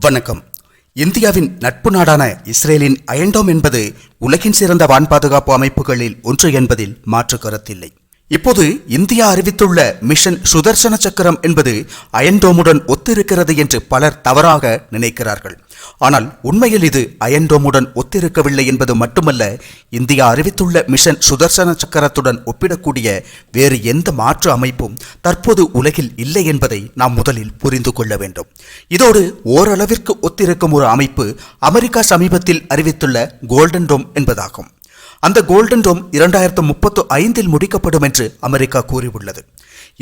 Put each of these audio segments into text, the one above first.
வணக்கம். இந்தியாவின் நட்பு நாடான இஸ்ரேலின் அயன்டோம் என்பது உலகின் சிறந்த வான் பாதுகாப்பு அமைப்புகளில் ஒன்று என்பதில் மாற்று கருத்தில்லை. இப்போது இந்தியா அறிவித்துள்ள மிஷன் சுதர்சன சக்கரம் என்பது அயன்டோமுடன் ஒத்திருக்கிறது என்று பலர் தவறாக நினைக்கிறார்கள். ஆனால் உண்மையில் இது அயன்டோமுடன் ஒத்திருக்கவில்லை என்பது மட்டுமல்ல இந்தியா அறிவித்துள்ள மிஷன் சுதர்சன சக்கரத்துடன் ஒப்பிடக்கூடிய வேறு எந்த மாற்று அமைப்பும் தற்போது உலகில் இல்லை என்பதை நாம் முதலில் புரிந்து கொள்ள வேண்டும். இதோடு ஓரளவிற்கு ஒத்திருக்கும் ஒரு அமைப்பு அமெரிக்கா சமீபத்தில் அறிவித்துள்ள கோல்டன் டோம் என்பதாகும். அந்த கோல்டன் டோம் இரண்டாயிரத்து முப்பத்து ஐந்தில் முடிக்கப்படும் என்று அமெரிக்கா கூறியுள்ளது.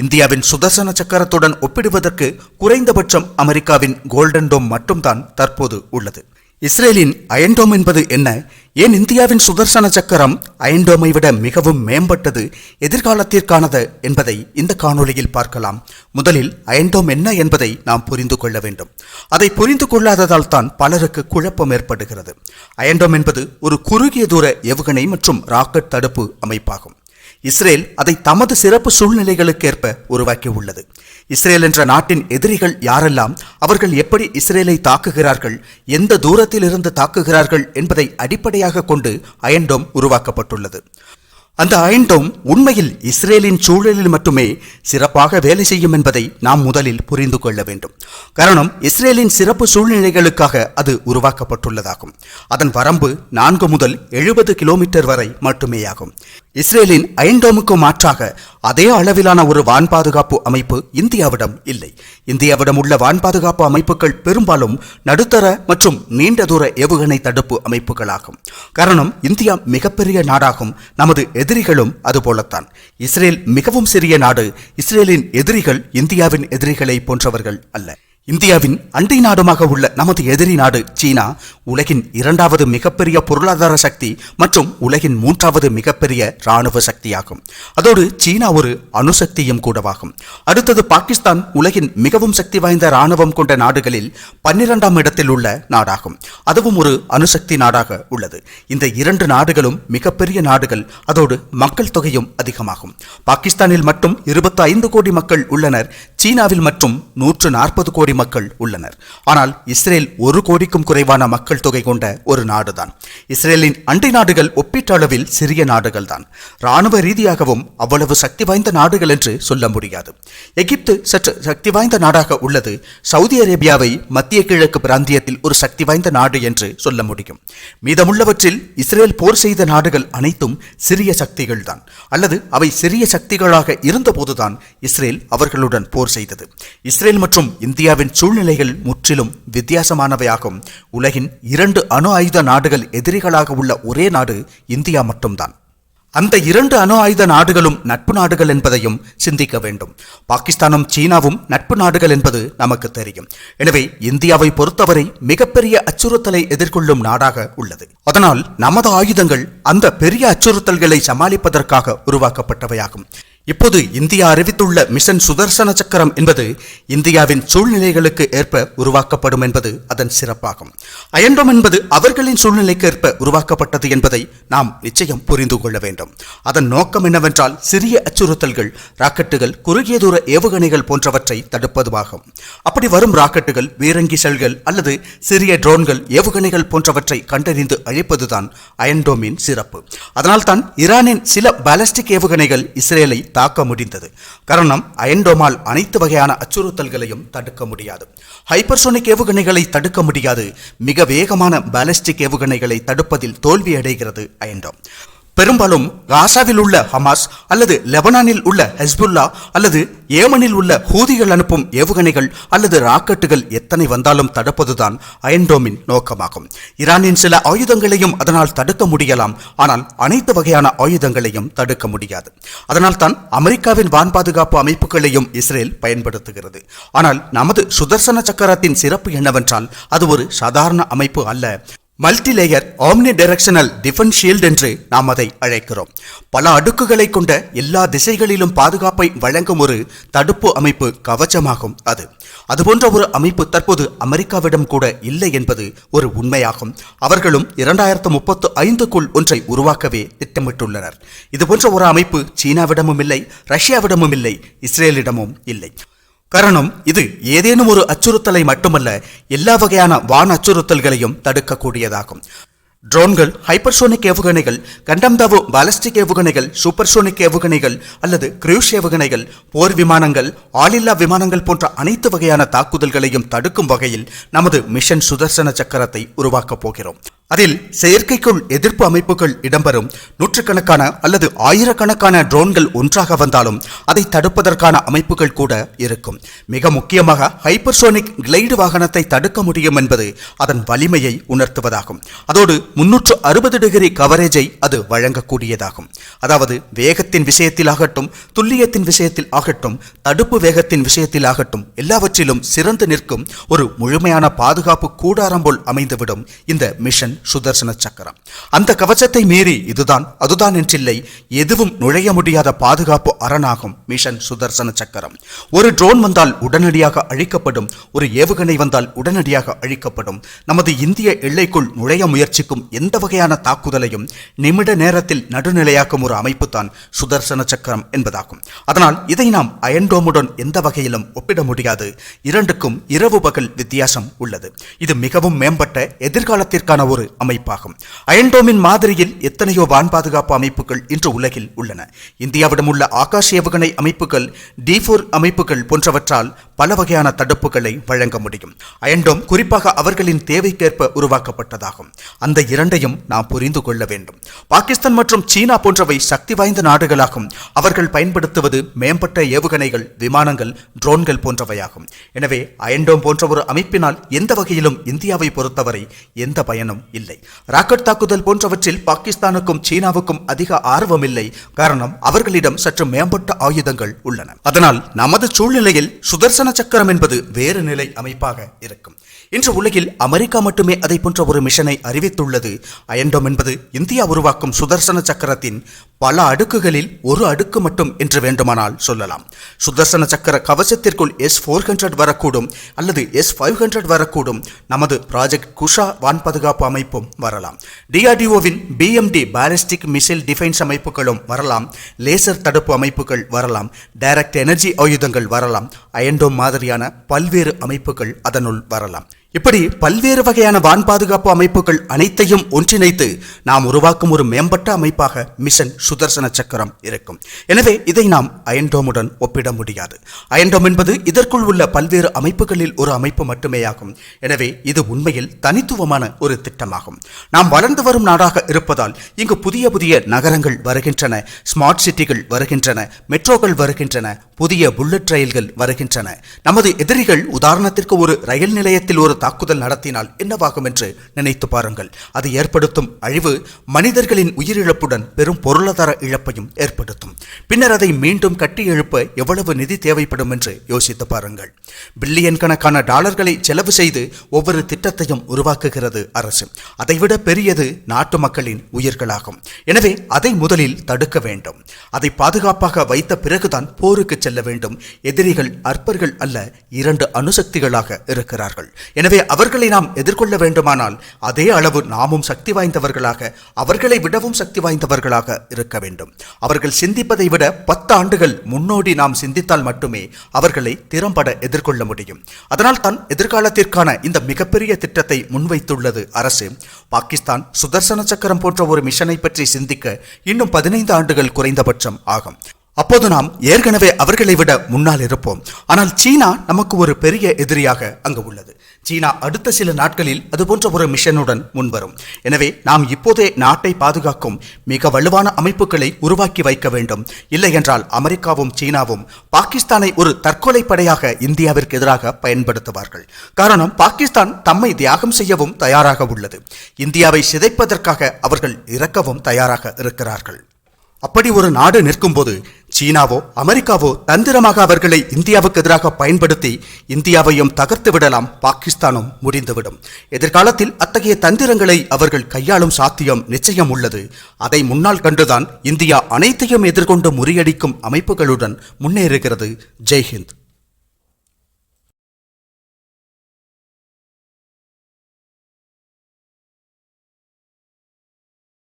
இந்தியாவின் சுதர்சன சக்கரத்துடன் ஒப்பிடுவதற்கு குறைந்தபட்சம் அமெரிக்காவின் கோல்டன் டோம் மட்டும்தான் தற்போது உள்ளது. இஸ்ரேலின் அயன்டோம் என்பது என்ன? ஏன் இந்தியாவின் சுதர்சன சக்கரம் அயன்டோமை விட மிகவும் மேம்பட்டது எதிர்காலத்திற்கானது என்பதை இந்த காணொளியில் பார்க்கலாம். முதலில் அயன்டோம் என்ன என்பதை நாம் புரிந்து கொள்ள வேண்டும். அதை புரிந்து கொள்ளாததால் தான் பலருக்கு குழப்பம் ஏற்படுகிறது. அயன்டோம் என்பது ஒரு குறுகிய தூர ஏவுகணை மற்றும் ராக்கெட் தடுப்பு அமைப்பாகும். இஸ்ரேல் அதை தமது சிறப்பு சூழ்நிலைகளுக்கேற்ப உருவாக்கியுள்ளது. இஸ்ரேல் என்ற நாட்டின் எதிரிகள் யாரெல்லாம் அவர்கள் எப்படி இஸ்ரேலை தாக்குகிறார்கள் எந்த தூரத்தில் இருந்து தாக்குகிறார்கள் என்பதை அடிப்படையாக கொண்டு அயன்டோம் உருவாக்கப்பட்டுள்ளது. அந்த அயன்டோம் உண்மையில் இஸ்ரேலின் சூழலில் மட்டுமே சிறப்பாக வேலை செய்யும் என்பதை நாம் முதலில் புரிந்து கொள்ள வேண்டும். காரணம் இஸ்ரேலின் சிறப்பு சூழ்நிலைகளுக்காக அது உருவாக்கப்பட்டுள்ளதாகும். அதன் வரம்பு நான்கு முதல் எழுபது கிலோமீட்டர் வரை மட்டுமேயாகும். இஸ்ரேலின் ஐண்டோமுக்கு மாற்றாக அதே அளவிலான ஒரு வான் பாதுகாப்பு அமைப்பு இந்தியாவிடம் இல்லை. இந்தியாவிடம் உள்ள வான் பாதுகாப்பு அமைப்புகள் பெரும்பாலும் நடுத்தர மற்றும் நீண்ட தூர ஏவுகணை தடுப்பு அமைப்புகளாகும். காரணம் இந்தியா மிகப்பெரிய நாடாகும். நமது எதிரிகளும் அதுபோலத்தான். இஸ்ரேல் மிகவும் சிறிய நாடு. இஸ்ரேலின் எதிரிகள் இந்தியாவின் எதிரிகளை போன்றவர்கள் அல்ல. இந்தியாவின் அண்டை நாடுமாக உள்ள நமது எதிரி நாடு சீனா உலகின் இரண்டாவது மிகப்பெரிய பொருளாதார சக்தி மற்றும் உலகின் மூன்றாவது மிகப்பெரிய இராணுவ சக்தியாகும். அதோடு சீனா ஒரு அணுசக்தியும் கூடவாகும். அடுத்தது பாகிஸ்தான் உலகின் மிகவும் சக்தி வாய்ந்த இராணுவம் கொண்ட நாடுகளில் பன்னிரெண்டாம் இடத்தில் உள்ள நாடாகும். அதுவும் ஒரு அணுசக்தி நாடாக உள்ளது. இந்த இரண்டு நாடுகளும் மிகப்பெரிய நாடுகள். அதோடு மக்கள் தொகையும் அதிகமாகும். பாகிஸ்தானில் மட்டும் இருபத்தி ஐந்து கோடி மக்கள் உள்ளனர். சீனாவில் மற்றும் நூற்று நாற்பது கோடி கோடி மக்கள் உள்ளனர். ஆனால் இஸ்ரேல் ஒரு கோடிக்கும் குறைவான மக்கள் தொகை கொண்ட ஒரு நாடுதான். இஸ்ரேலின் அண்டை நாடுகள் ஒப்பீட்டளவில் சிறிய நாடுகள் தான் இராணுவ ரீதியாகவும் அவ்வளவு சக்தி வாய்ந்த நாடுகள் என்று சொல்ல முடியாது. எகிப்து சற்று சக்தி வாய்ந்த நாடாக உள்ளது. சவுதி அரேபியாவை மத்திய கிழக்கு பிராந்தியத்தில் ஒரு சக்தி வாய்ந்த நாடு என்று சொல்ல முடியும். மீதமுள்ளவற்றில் இஸ்ரேல் போர் செய்த நாடுகள் அனைத்தும் சிறிய சக்திகள் தான் அல்லது அவை சிறிய சக்திகளாக இருந்தபோதுதான் இஸ்ரேல் அவர்களுடன் போர் செய்தது. இஸ்ரேல் மற்றும் இந்தியாவின் சூழ்நிலைகள் முற்றிலும் வித்தியாசமானவையாகும். உலகின் இரண்டு அணு ஆயுத நாடுகள் எதிரிகளாக உள்ள ஒரே நாடு இந்தியா மட்டும்தான். அந்த இரண்டு அணு ஆயுத நாடுகளும் நட்பு நாடுகள் என்பதையும் சிந்திக்க வேண்டும். பாகிஸ்தானும் சீனாவும் நட்பு நாடுகள் என்பது நமக்கு தெரியும். எனவே இந்தியாவை பொறுத்தவரை மிகப்பெரிய அச்சுறுத்தலை எதிர்கொள்ளும் நாடாக உள்ளது. அதனால் நமது ஆயுதங்கள் அந்த பெரிய அச்சுறுத்தல்களை சமாளிப்பதற்காக உருவாக்கப்பட்டவையாகும். இப்போது இந்தியா அறிவித்துள்ள மிஷன் சுதர்சன சக்கரம் என்பது இந்தியாவின் சூழ்நிலைகளுக்கு ஏற்ப உருவாக்கப்படும் என்பது அதன் சிறப்பாகும். அயன்றம் என்பது அவர்களின் சூழ்நிலைக்கு ஏற்ப உருவாக்கப்பட்டது என்பதை நாம் நிச்சயம் புரிந்து கொள்ள வேண்டும். அதன் நோக்கம் என்னவென்றால் சிறிய அச்சுறுத்தல்கள் ராக்கெட்டுகள் குறுகிய தூர ஏவுகணைகள் போன்றவற்றை தடுப்பதுவாகும். அப்படி வரும் ராக்கெட்டுகள் வீரங்கி செல்கள் அல்லது சிறிய ட்ரோன்கள் ஏவுகணைகள் போன்றவற்றை கண்டறிந்து அழிப்பதுதான் அயன்டோமின் சிறப்பு. அதனால்தான் ஈரானின் சில பாலஸ்டிக் ஏவுகணைகள் இஸ்ரேலை தாக்க முடிந்தது. காரணம் அயன்டோமால் அனைத்து வகையான அச்சுறுத்தல்களையும் தடுக்க முடியாது. ஹைப்பர்சோனிக் ஏவுகணைகளை தடுக்க முடியாது. மிக வேகமான பாலிஸ்டிக் ஏவுகணைகளை தடுப்பதில் தோல்வியடைகிறது அயன்டோம். பெரும்பாலும் காசாவில் உள்ள ஹமாஸ் அல்லது லெபனானில் உள்ள ஹெஸ்புல்லா அல்லது ஏமனில் உள்ள ஹூதிகள் அனுப்பும் ஏவுகணைகள் அல்லது ராக்கெட்டுகள் எத்தனை வந்தாலும் தடுப்பதுதான் அயன்டோமின் நோக்கமாகும். ஈரானின் சில ஆயுதங்களையும் அதனால் தடுக்க முடியலாம். ஆனால் அனைத்து வகையான ஆயுதங்களையும் தடுக்க முடியாது. அதனால் தான் அமெரிக்காவின் வான் பாதுகாப்பு அமைப்புகளையும் இஸ்ரேல் பயன்படுத்துகிறது. ஆனால் நமது சுதர்சன சக்கரத்தின் சிறப்பு என்னவென்றால் அது ஒரு சாதாரண அமைப்பு அல்ல. Multilayer omni directional defence shield என்று நாம் அதை அழைக்கிறோம். பல அடுக்குகளை கொண்ட எல்லா திசைகளிலும் பாதுகாப்பை வழங்கும் ஒரு தடுப்பு அமைப்பு கவச்சமாகும் அது. அதுபோன்ற ஒரு அமைப்பு தற்போது அமெரிக்காவிடம் கூட இல்லை என்பது ஒரு உண்மையாகும். அவர்களும் இரண்டாயிரத்து முப்பத்து ஐந்துக்குள் ஒன்றை உருவாக்கவே திட்டமிட்டுள்ளனர். இதுபோன்ற ஒரு அமைப்பு சீனாவிடமும் இல்லை ரஷ்யாவிடமும் இல்லை இஸ்ரேலிடமும் இல்லை. காரணம் இது ஏதேனும் ஒரு அச்சுறுத்தலை மட்டுமல்ல எல்லா வகையான வான் அச்சுறுத்தல்களையும் தடுக்கக்கூடியதாகும். ட்ரோன்கள் ஹைப்பர்சோனிக் ஏவுகணைகள் கண்டம்தாவு பாலிஸ்டிக் ஏவுகணைகள் சூப்பர்சோனிக் ஏவுகணைகள் அல்லது கிரூஸ் ஏவுகணைகள் போர் விமானங்கள் ஆளில்லா விமானங்கள் போன்ற அனைத்து வகையான தாக்குதல்களையும் தடுக்கும் வகையில் நமது மிஷன் சுதர்சன சக்கரத்தை உருவாக்கப் போகிறோம். அதில் செயற்கைக்குள் எதிர்ப்பு அமைப்புகள் இடம்பெறும். நூற்றுக்கணக்கான அல்லது ஆயிரக்கணக்கான ட்ரோன்கள் ஒன்றாக வந்தாலும் அதை தடுப்பதற்கான அமைப்புகள் கூட இருக்கும். மிக முக்கியமாக ஹைப்பர்சோனிக் கிளைடு வாகனத்தை தடுக்க முடியும் என்பது அதன் வலிமையை உணர்த்துவதாகும். அதோடு முன்னூற்று அறுபது டிகிரி கவரேஜை அது வழங்கக்கூடியதாகும். அதாவது வேகத்தின் விஷயத்தில் ஆகட்டும் துல்லியத்தின் விஷயத்தில் ஆகட்டும் தடுப்பு வேகத்தின் விஷயத்தில் ஆகட்டும் எல்லாவற்றிலும் சிறந்து நிற்கும் ஒரு முழுமையான பாதுகாப்பு கூடாரம் போல் அமைந்துவிடும் இந்த மிஷன் சுதர்சன சக்கரம். அந்த கவச்சத்தை மீறி இதுதான் அதுதான் என்றில்லை எதுவும் நுழைய முடியாத பாதுகாப்பு அரணாகும் மிஷன் சுதர்சன சக்கரம். ஒரு ட்ரோன் வந்தால் உடனடியாக அழிக்கப்படும் ஒரு ஏவுகணை வந்தால் உடனடியாக அழிக்கப்படும். நமது இந்திய எல்லைக்குள் நுழைய முயற்சிக்கும் எந்த வகையான தாக்குதலையும் நிமிட நேரத்தில் நடுநிலையாக்கும் ஒரு அமைப்பு தான் சுதர்சன சக்கரம் என்பதாகும். அதனால் இதை நாம் அயன்டோமுடன் எந்த வகையிலும் ஒப்பிட முடியாது. இரண்டுக்கும் இரவு பகல் வித்தியாசம் உள்ளது. இது மிகவும் மேம்பட்ட எதிர்காலத்திற்கான ஒரு அமைப்பாகும். அயன்டோமின் மாதிரியில் எத்தனையோ வான் பாதுகாப்பு அமைப்புகள் இன்று உலகில் உள்ளன. இந்தியாவிடம் உள்ள ஆகாஷ் ஏவுகணை அமைப்புகள் டி அமைப்புகள் போன்றவற்றால் பல வகையான தடுப்புகளை வழங்க முடியும். அயன்டோம் குறிப்பாக அவர்களின் தேவைக்கேற்ப உருவாக்கப்பட்டதாகும். அந்த இரண்டையும் நாம் புரிந்து கொள்ள வேண்டும். பாகிஸ்தான் மற்றும் சீனா போன்றவை சக்தி வாய்ந்த நாடுகளாகும். அவர்கள் பயன்படுத்துவது மேம்பட்ட ஏவுகணைகள் விமானங்கள் ட்ரோன்கள் போன்றவையாகும். எனவே அயன்டோம் போன்ற ஒரு அமைப்பினால் எந்த வகையிலும் இந்தியாவை பொறுத்தவரை எந்த பயனும் இல்லை. ராக்கெட் தாக்குதல் போன்றவற்றில் பாகிஸ்தானுக்கும் சீனாவுக்கும் அதிக ஆர்வம் இல்லை. காரணம் அவர்களிடம் சற்று மேம்பட்ட ஆயுதங்கள் உள்ளன. அதனால் நமது சூழ்நிலையில் சுதர்சன சக்கரம் என்பது வேறு நிலை அமைப்பாக இருக்கும். இன்று உலகில் அமெரிக்கா மட்டுமே அதை போன்ற ஒரு மிஷனை அறிவித்துள்ளது. அயன்டோம் என்பது இந்தியா உருவாக்கும் சுதர்சன சக்கரத்தின் பல அடுக்குகளில் ஒரு அடுக்கு மட்டும் என்று வேண்டுமானால் சொல்லலாம். சுதர்சன சக்கர கவசத்திற்குள் எஸ் ஃபோர் ஹண்ட்ரட் வரக்கூடும் அல்லது எஸ் ஃபைவ் ஹண்ட்ரட் வரக்கூடும். நமது ப்ராஜெக்ட் குஷா வான் பாதுகாப்பு அமைப்பும் வரலாம். டிஆர்டிஓவின் பிஎம்டி பாலிஸ்டிக் மிசைல் டிஃபென்ஸ் அமைப்புகளும் வரலாம். லேசர் தடுப்பு அமைப்புகள் வரலாம். டைரக்ட் எனர்ஜி ஆயுதங்கள் வரலாம். அயன்டோம் மாதிரியான பல்வேறு அமைப்புகள் அதனுள் வரலாம். இப்படி பல்வேறு வகையான வான் பாதுகாப்பு அமைப்புகள் அனைத்தையும் ஒன்றிணைத்து நாம் உருவாக்கும் ஒரு மேம்பட்ட அமைப்பாக மிஷன் சுதர்சன சக்கரம் இருக்கும். எனவே இதை நாம் அயன்டோமுடன் ஒப்பிட முடியாது. அயன்டோம் என்பது இதற்குள் உள்ள பல்வேறு அமைப்புகளில் ஒரு அமைப்பு மட்டுமேயாகும் எனவே இது உண்மையில் தனித்துவமான ஒரு திட்டமாகும். நாம் வளர்ந்து வரும் நாடாக இருப்பதால் இங்கு புதிய புதிய நகரங்கள் வருகின்றன ஸ்மார்ட் சிட்டிகள் வருகின்றன மெட்ரோக்கள் வருகின்றன புதிய புல்லட் ரயில்கள் வருகின்றன. நமது எதிரிகள் உதாரணத்திற்கு ஒரு ரயில் நிலையத்தில் ஒரு தாக்குதல் நடத்தினால் என்னவாகும் என்று நினைத்து பாருங்கள். அது ஏற்படுத்தும் அழிவு மனிதர்களின் உயிரிழப்புடன் பெரும் பொருளாதார இழப்பையும் ஏற்படுத்தும். பின்னர் அதை மீண்டும் கட்டி எழுப்ப எவ்வளவு நிதி தேவைப்படும் என்று யோசித்து பாருங்கள். பில்லியன் கணக்கான டாலர்களை செலவு செய்து ஒவ்வொரு திட்டத்தையும் உருவாக்குகிறது அரசு. அதைவிட பெரியது நாட்டு மக்களின் உயிர்களாகும். எனவே அதை முதலில் தடுக்க வேண்டும். அதை பாதுகாப்பாக வைத்த பிறகுதான் போருக்கு செல்ல வேண்டும். எதிரிகள் அற்பர்கள் அல்ல இரண்டு அணுசக்திகளாக இருக்கிறார்கள். எனவே அவர்களை நாம் எதிர்கொள்ள வேண்டுமானால் அதே அளவு நாமும் சக்தி வாய்ந்தவர்களாக அவர்களை விடவும் சக்தி வாய்ந்தவர்களாக இருக்க வேண்டும். அவர்கள் சிந்திப்பதை விட பத்து ஆண்டுகள் முன்னோடி நாம் சிந்தித்தால் மட்டுமே அவர்களை திறம்பட எதிர்கொள்ள முடியும். அதனால் தான் எதிர்காலத்திற்கான இந்த மிகப்பெரிய திட்டத்தை முன்வைத்துள்ளது அரசு. பாகிஸ்தான் சுதர்சன சக்கரம் போன்ற ஒரு மிஷனை பற்றி சிந்திக்க இன்னும் பதினைந்து ஆண்டுகள் குறைந்தபட்சம் ஆகும். அப்போது நாம் ஏற்கனவே அவர்களை விட முன்னால் இருப்போம். ஆனால் சீனா நமக்கு ஒரு பெரிய எதிரியாக அங்கு உள்ளது. சீனா அடுத்த சில நாட்களில் அது போன்ற ஒரு மிஷனுடன் முன்வரும். எனவே நாம் இப்போதே நாட்டை பாதுகாக்கும் மிக வலுவான அமைப்புகளை உருவாக்கி வைக்க வேண்டும். இல்லை என்றால் அமெரிக்காவும் சீனாவும் பாகிஸ்தானை ஒரு தற்கொலை படையாக இந்தியாவிற்கு எதிராக பயன்படுத்துவார்கள். காரணம் பாகிஸ்தான் தம்மை தியாகம் செய்யவும் தயாராக உள்ளது. இந்தியாவை சிதைப்பதற்காக அவர்கள் இறக்கவும் தயாராக இருக்கிறார்கள். அப்படி ஒரு நாடு நிற்கும்போது சீனாவோ அமெரிக்காவோ தந்திரமாக அவர்களை இந்தியாவுக்கு எதிராக பயன்படுத்தி இந்தியாவையும் தகர்த்து விடலாம் பாகிஸ்தானும் முடிந்துவிடும். எதிர்காலத்தில் அத்தகைய தந்திரங்களை அவர்கள் கையாளும் சாத்தியம் நிச்சயம் உள்ளது. அதை முன்னால் கண்டுதான் இந்தியா அனைத்தையும் எதிர்கொண்டு முறியடிக்கும் அமைப்புகளுடன் முன்னேறுகிறது. ஜெய்ஹிந்த்.